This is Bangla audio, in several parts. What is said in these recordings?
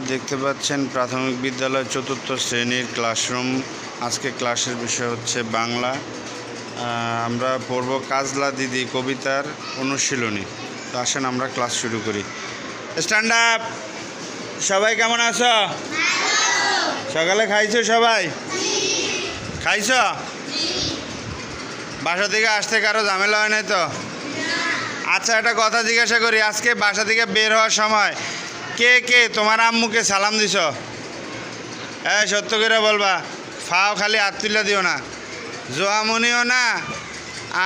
দেখতে পাচ্ছেন প্রাথমিক বিদ্যালয় চতুর্থ শ্রেণির ক্লাসরুম আজকে ক্লাসের বিষয় হচ্ছে বাংলা। আমরা পড়ব কাজলা দিদি কবিতার অনুশীলনী। তো আসেন আমরা ক্লাস শুরু করি। স্ট্যান্ড আপ সবাই কেমন আছো? সকালে খাইছো সবাই? খাইছো? বাসা থেকে আসতে কারও ঝামেলা হয় নাই তো? আচ্ছা একটা কথা জিজ্ঞাসা করি। আজকে বাসা থেকে বের হওয়ার সময় কে কে? তোমার আম্মুকে সালাম দিছ? হ্যাঁ সত্য করে বলবা, ফাও খালি তুলে দিও না। জোয়ামনিও না,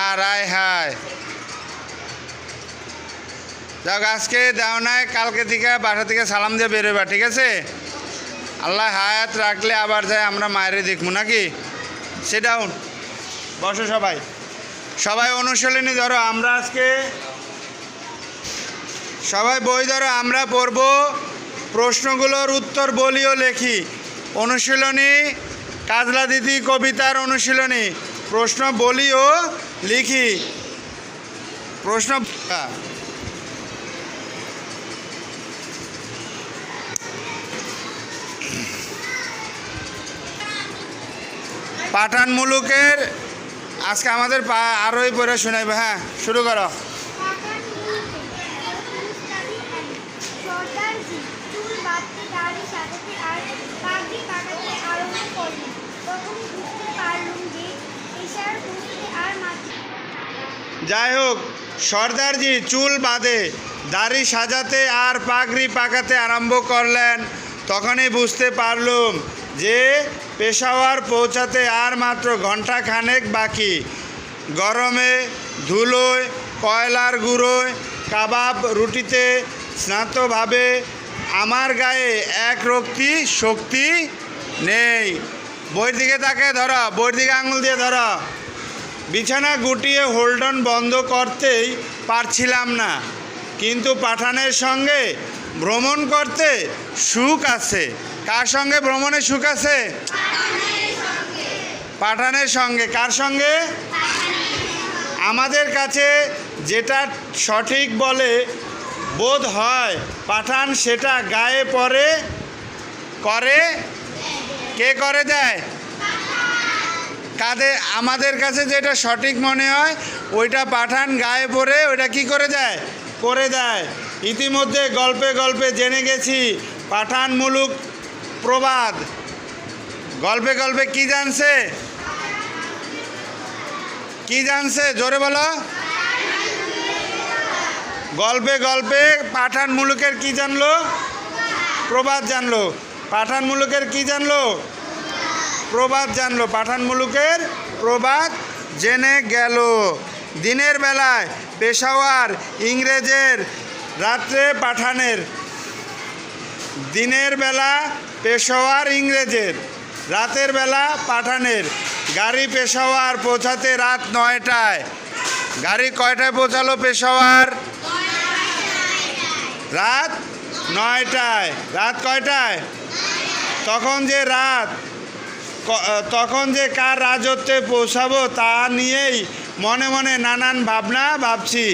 আর আয় হায়। যাক, আজকে দাও নাই, কালকে থেকে বাসা থেকে সালাম দিয়ে বেরোবা, ঠিক আছে? আল্লাহ হায়াত রাখলে আবার যায় আমরা মায়েরে দেখব নাকি? সেটাও বসো সবাই। সবাই অনুশীলনী ধরো, আমরা আজকে সবাই বই ধরো, আমরা পড়ব। প্রশ্নগুলোর উত্তর বলিও লেখি। অনুশীলনী, কাজলা দিদি কবিতার অনুশীলনী। প্রশ্ন বলিও লিখি। প্রশ্ন পাঠান মুলুকের আজকে আমাদের আরোই পড়ে শোনাইবে হ্যাঁ শুরু করো সর্দারজি চুল সাজাতে আর আরম্ভ তখন বুঝতে পারলুম যে পেশার বুঝতে আর যাই হোক, সর্দারজি চুল বাঁধে, দাড়ি সাজাতে আর পাগড়ি পাকাতে আরম্ভ করলেন। তখনই বুঝতে পারলুম যে পেশাওয়ার পৌঁছাতে আর মাত্র ঘণ্টা খানেক বাকি। গরমে ধুলোয়, কয়লার গুঁড়োয়, কাবাব রুটিতে স্নাতভাবে আমার গায়ে এক রক্তি শক্তি নেই। বইয়ের দিকে তাকে ধরো, বইয়ের দিকে আঙুল দিয়ে ধরো। বিছানা গুটিয়ে হোল্ডন বন্ধ করতেই পারছিলাম না। কিন্তু পাঠানের সঙ্গে ভ্রমণ করতে সুখ আছে। কার সঙ্গে ভ্রমণে সুখ আছে? পাঠানের সঙ্গে। কার সঙ্গে? আমাদের কাছে যেটা সঠিক বলে বোধ হয় পাঠান সেটা গায়ে পরে করে। কে করে দেয়? কাদের? আমাদের কাছে যেটা সঠিক মনে হয়, ওইটা পাঠান গায়ে পরে, ওইটা কি করে দেয়? করে দেয়। ইতিমধ্যে গল্পে গল্পে জেনে গেছি, পাঠান মুলুক প্রবাদ। গল্পে গল্পে কি জানছে? কি জানছে? জোরে বলো। গল্পে গল্পে পাঠান মুলুকের কি জানলো? প্রবাদ জানলো। পাঠান মুলুকের কি জানলো? প্রবাদ জানলো। পাঠান মুলুকের প্রবাদ জেনে গেল। দিনের বেলায় পেশাওয়ার ইংরেজের, রাত্রে পাঠানের। দিনের বেলা পেশাওয়ার ইংরেজের, রাতের বেলা পাঠানের। গাড়ি পেশাওয়ার পৌঁছাতে রাত নয়টায়। গাড়ি কয়টায় পৌঁছালো পেশাওয়ার? রাত নয়টায়। রাত কয়টায়? তখন যে রাত তখন যে কার রাজত্বে পৌঁছাবো তা নিয়েই মনে মনে নানান ভাবনা ভাবছি।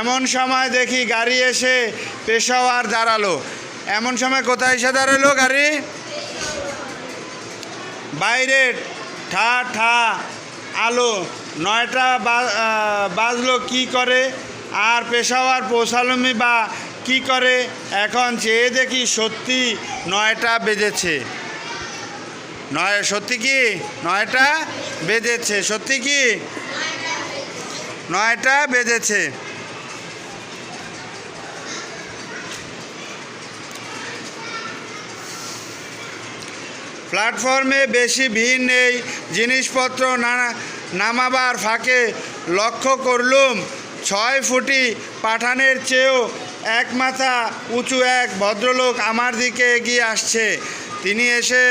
এমন সময় দেখি গাড়ি এসে পেশাওয়ার দাঁড়াল। এমন সময় কোথায় এসে দাঁড়াল গাড়ি? বাইরে ঠা ঠা আলো। নয়টা বাজলো কি করে? আর পেশাওয়ার পৌঁছালমি বা কি করে? এখন চেয়ে দেখি সত্যি নয়টা বেজেছে। নয়, সত্যি কি? নয়টা বেজেছে, সত্যি কি? নয়টা বেজেছে। প্ল্যাটফর্মে বেশি ভিড় নেই, জিনিসপত্র নানা, নামাবার ফাঁকে লক্ষ্য করলুম, ছয় ফুটি পাঠানের চেয়েও এক মাথা উঁচু এক ভদ্রলোক আমার দিকে এগিয়ে আসছে। তিনি এসে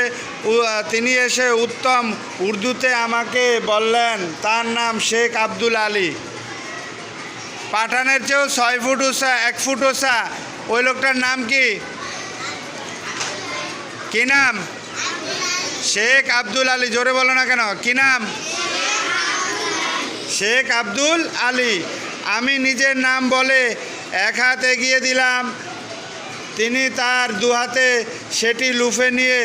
তিনি এসে উত্তম উর্দুতে আমাকে বললেন, তার নাম শেখ আব্দুল আলী। পাঠানের চেয়েও ছয় ফুট উঁচা, এক ফুট উঁচা। ওই লোকটার নাম কি? কি নাম? শেখ আব্দুল আলী। জোরে বলো না কেন? কি নাম? শেখ আব্দুল আলী। আমি নিজের নাম বলে এক হাত এগিয়ে দিলাম। তিনি তার দুহাতে সেটি লুফে নিয়ে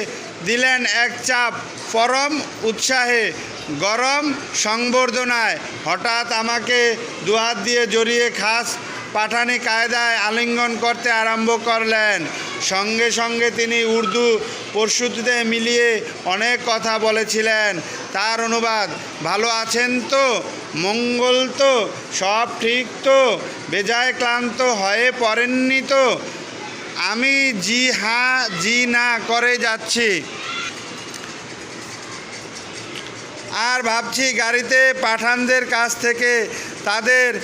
দিলেন এক চাপ পরম উৎসাহে, গরম সংবর্ধনায়। হঠাৎ আমাকে দুহাত দিয়ে জড়িয়ে খাস পাঠানি কায়দায় আলিঙ্গন করতে আরম্ভ করলেন। সঙ্গে সঙ্গে তিনি উর্দু পরশুতে মিলিয়ে অনেক কথা বলেছিলেন। তার অনুবাদ, ভালো আছেন তো? মঙ্গল তো, সব ঠিক তো, বেজায় ক্লান্ত হয়ে পড়েননি তো। আমি জি হ্যাঁ জি না করে যাচ্ছি। আর ভাবছি গাড়িতে পাঠানদের কাছ থেকে তাদের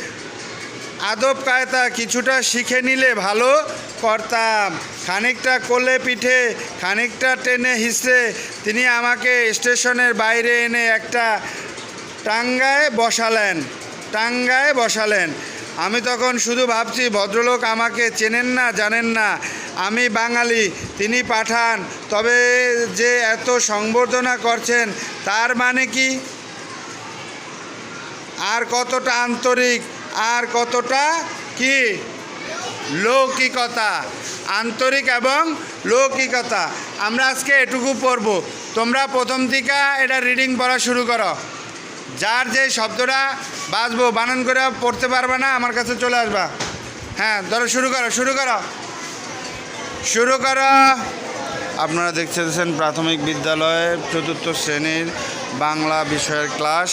আদব কায়দা কিছুটা শিখে নিলে ভালো করতাম। খানিকটা কোলে পিঠে, খানিকটা টেনে হিসে তিনি আমাকে স্টেশনের বাইরে এনে একটা টাঙ্গায় বসালেন টাঙ্গায় বসালেন। আমি তখন শুধু ভাবছি, ভদ্রলোক আমাকে চেনেন না, জানেন না, আমি বাঙালি, তিনি পাঠান, তবে যে এত সংবর্ধনা করছেন, তার মানে কি? আর কতটা আন্তরিক, আর কতটা কি? লৌকিকতা, আন্তরিক এবং লৌকিকতা। আমরা আজকে এটুকু পড়ব। তোমরা প্রথম থেকে এটা রিডিং পড়া শুরু করো। যার যে শব্দটা বাঁচবো বানান করে পড়তে পারবে না, আমার কাছে চলে আসবা। হ্যাঁ ধরো শুরু করো শুরু করো। শুরু করো। আপনারা দেখতেছেন প্রাথমিক বিদ্যালয়ের চতুর্থ শ্রেণির বাংলা বিষয়ের ক্লাস।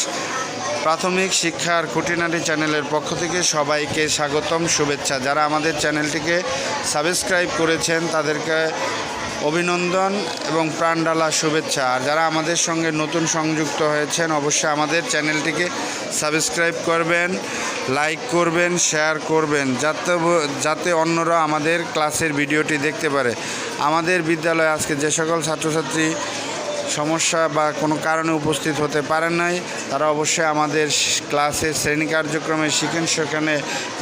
প্রাথমিক শিক্ষার খুঁটিনাটি চ্যানেলের পক্ষ থেকে সবাইকে স্বাগতম, শুভেচ্ছা। যারা আমাদের চ্যানেলটিকে সাবস্ক্রাইব করেছেন, তাদেরকে অভিনন্দন এবং প্রাণডালা শুভেচ্ছা। আর যারা আমাদের সঙ্গে নতুন সংযুক্ত হয়েছেন, অবশ্যই আমাদের চ্যানেলটিকে সাবস্ক্রাইব করবেন, লাইক করবেন, শেয়ার করবেন, যাতে যাতে অন্যরা আমাদের ক্লাসের ভিডিওটি দেখতে পারে। আমাদের বিদ্যালয়ে আজকে যে সকল ছাত্রছাত্রী সমস্যা বা কোনো কারণে উপস্থিত হতে পারেন নাই, তারা অবশ্যই আমাদের ক্লাসে শ্রেণি কার্যক্রমে শিখেন, সেখানে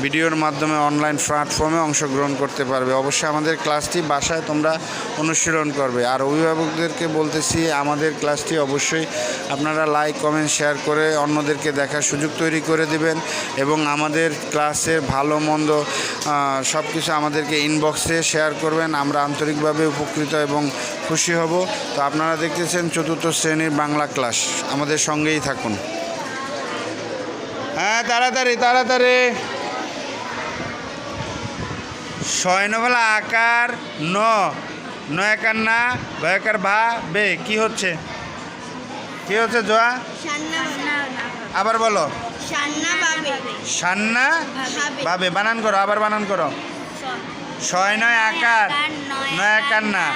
ভিডিওর মাধ্যমে অনলাইন প্ল্যাটফর্মে অংশগ্রহণ করতে পারবে। অবশ্যই আমাদের ক্লাসটি বাসায় তোমরা অনুশীলন করবে। আর অভিভাবকদেরকে বলতেছি, আমাদের ক্লাসটি অবশ্যই আপনারা লাইক, কমেন্ট, শেয়ার করে অন্যদেরকে দেখার সুযোগ তৈরি করে দিবেন এবং আমাদের ক্লাসের ভালো, মন্দ সব কিছু আমাদেরকে ইনবক্সে শেয়ার করবেন। আমরা আন্তরিকভাবে উপকৃত এবং খুশি হব। তো আপনারা দেখতেছেন চতুর্থ শ্রেণির বাংলা ক্লাস। আমাদের সঙ্গেই থাকুন। হ্যাঁ তাড়াতাড়ি তাড়াতাড়ি। সয়নবেলা আকার ন। নয়াকার না ভয়াকার ভা বে। কি হচ্ছে? কি হচ্ছে জোয়া? আবার বলো। সান্না বাবে বানান করো আবার বানান করো। ছয় নয় আকার। নয় আকার না।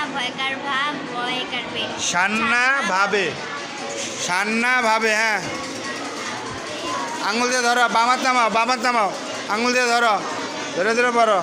সান্না ভাবে। সান্না ভাবে হ্যাঁ। আঙুল দিয়ে ধরো, বামাত নামাও বামার নামাও। আঙুল দিয়ে ধরো। ধরে ধরে পড়ো।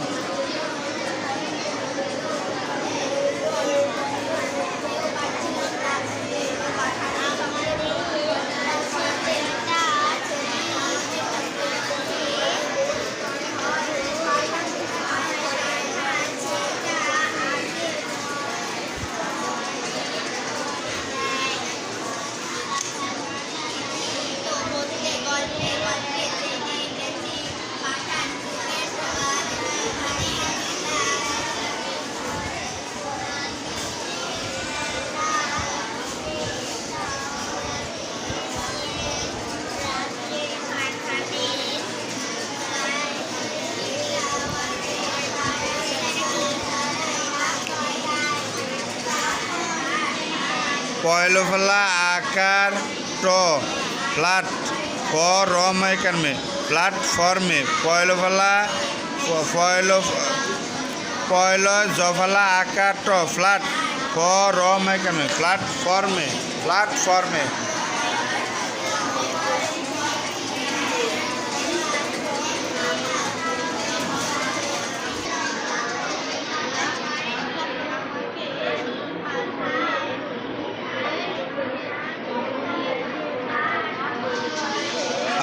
পয়লফলা আকার ট ফ্ল্যাট প র মাইকার মে প্ল্যাটফর্মে পয়লফলা পয়ল পয়ল জফলা আকার ট ফ্ল্যাট প র মাইকার মে প্ল্যাটফর্মে প্ল্যাটফর্মে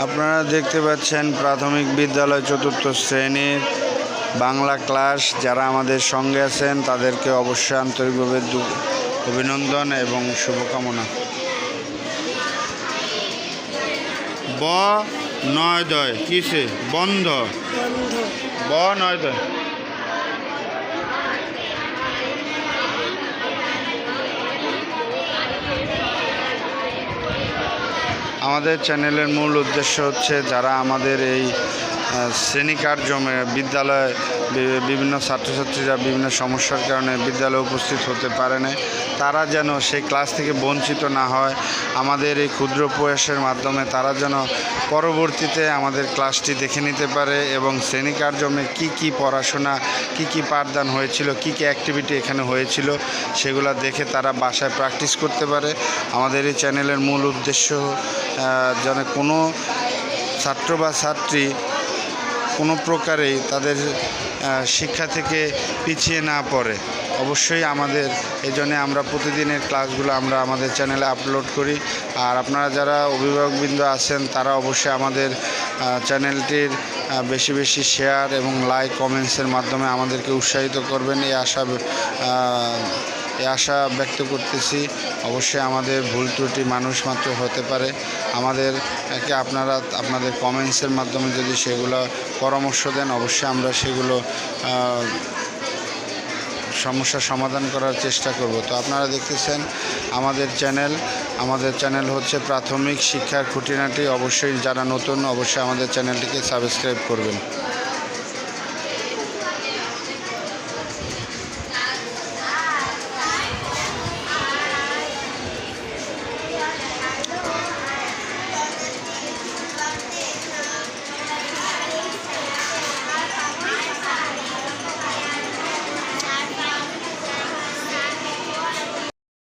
আপনারা দেখতে পাচ্ছেন প্রাথমিক বিদ্যালয় চতুর্থ শ্রেণির বাংলা ক্লাস। যারা আমাদের সঙ্গে আছেন তাদেরকে অবশ্যই আন্তরিকভাবে অভিনন্দন এবং শুভকামনা। ব নয় দয় কিসে? বন্ধ। ব নয় দয় আমাদের চ্যানেলের মূল উদ্দেশ্য হচ্ছে যারা আমাদের এই আহ, শ্রেণি কার্যক্রমে বিদ্যালয়ে বিভিন্ন ছাত্রছাত্রীরা বিভিন্ন সমস্যার কারণে বিদ্যালয়ে উপস্থিত হতে পারে না তারা যেন সেই ক্লাস থেকে বঞ্চিত না হয়, আমাদের এই ক্ষুদ্র প্রয়াসের মাধ্যমে তারা যেন পরবর্তীতে আমাদের ক্লাসটি দেখে নিতে পারে এবং শ্রেণি কার্যক্রমে কী কী পড়াশোনা, কি কি পাঠদান হয়েছিল, কি কি অ্যাক্টিভিটি এখানে হয়েছিল, সেগুলো দেখে তারা বাসায় প্র্যাকটিস করতে পারে। আমাদের এই চ্যানেলের মূল উদ্দেশ্য যেন কোনো ছাত্র বা ছাত্রী কোনো প্রকারেই তাদের শিক্ষা থেকে পিছিয়ে না পড়ে। অবশ্যই আমাদের, এই জন্যে আমরা প্রতিদিনের ক্লাসগুলো আমরা আমাদের চ্যানেলে আপলোড করি। আর আপনারা যারা অভিভাবকবৃন্দ আছেন, তারা অবশ্যই আমাদের চ্যানেলটির বেশি বেশি শেয়ার এবং লাইক কমেন্টসের মাধ্যমে আমাদেরকে উৎসাহিত করবেন। এই আশা এ আশা ব্যক্ত করতেছি। অবশ্যই আমাদের ভুল ত্রুটি মানুষ মাত্র হতে পারে। আমাদের, একে আপনারা, আপনাদের কমেন্টসের মাধ্যমে যদি সেগুলো পরামর্শ দেন, অবশ্যই আমরা সেগুলো আহ, সমস্যার সমাধান করার চেষ্টা করব। তো আপনারা দেখতেছেন আমাদের চ্যানেল। আমাদের চ্যানেল হচ্ছে প্রাথমিক শিক্ষার খুঁটিনাটি। অবশ্যই যারা নতুন অবশ্যই আমাদের চ্যানেলটিকে সাবস্ক্রাইব করবেন।